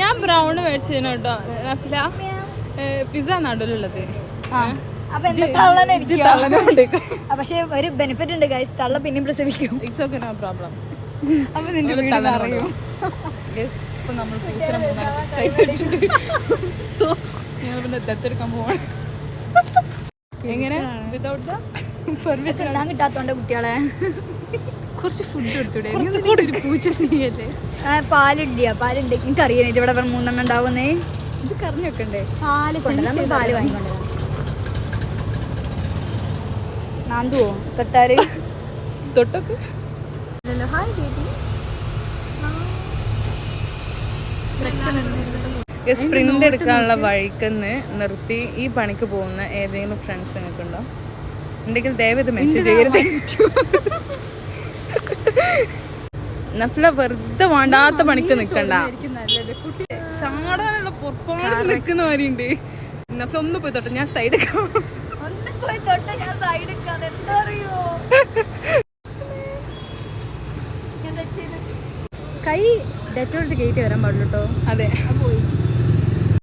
ഞാൻ ബ്രൗൺ മേടിച്ചതിന് കേട്ടോ. നഫില പിസ്സ നടുവിലുള്ളത്. പക്ഷെ ഒരു ബെനിഫിറ്റ് ഉണ്ട് ഗൈസ് തള്ള പിന്നെയും പ്രസവിക്കും. ഇറ്റ്സ് ഓക്കെ നോ പ്രോബ്ലം അപ്പൊ നിന്റെ വീട് അറിയും നമ്മൾ സോ ഞങ്ങൾ പിന്നെ ദത്തെടുക്കാൻ പോവാണ്. എങ്ങനെ? വിതൗട്ട് പെർമിഷൻ ഞാൻ കിട്ടാത്തോണ്ട് കുട്ടികളെ. കുറച്ച് ഫുഡ് കൊടുത്തൂടെ? ഒരു പൂച്ച സ്നേഹല്ലേ? ആ, പാലില്ല പാലുണ്ട്. എനിക്ക് അറിയാൻ ഇവിടെ ഇവിടെ മൂന്നെണ്ണം ഉണ്ടാവുന്നേ. ഇത് കറിഞ്ഞു വെക്കണ്ടേ? പാൽ കൊണ്ടുവരാം. പാൽ വാങ്ങിക്കൊണ്ടുവരാം നാന്തുവോ? തൊട്ടാൽ? തൊട്ടൊക്കെ. Hi baby. പ്രിന്റ് എടുക്കാനുള്ള വഴിക്കെന്ന് നിർത്തി ഈ പണിക്ക് പോകുന്ന ഏതെങ്കിലും ഫ്രണ്ട്സ് നിങ്ങൾക്കുണ്ടോ ഉണ്ടെങ്കിൽ ദയവ് ഇത് മെൻഷൻ ചെയ്യരുത്. നഫില വെറുതെ വേണ്ടാത്ത പണിക്ക് നിക്കണ്ട. ചാടാനുള്ള പുറപ്പാട് മാതിരിയുണ്ട് നഫില ഒന്ന് പോയി തൊട്ടെ ഞാൻ സൈഡ് ഒന്ന് പോയി തൊട്ട ഞാൻ സൈഡ് എടുക്കാതെ എന്താ അറിയോ കൈ ഡെറ്റോളിട്ട് കയറ്റി വരാൻ പാടുള്ളൂ കേട്ടോ അതെ പോയി.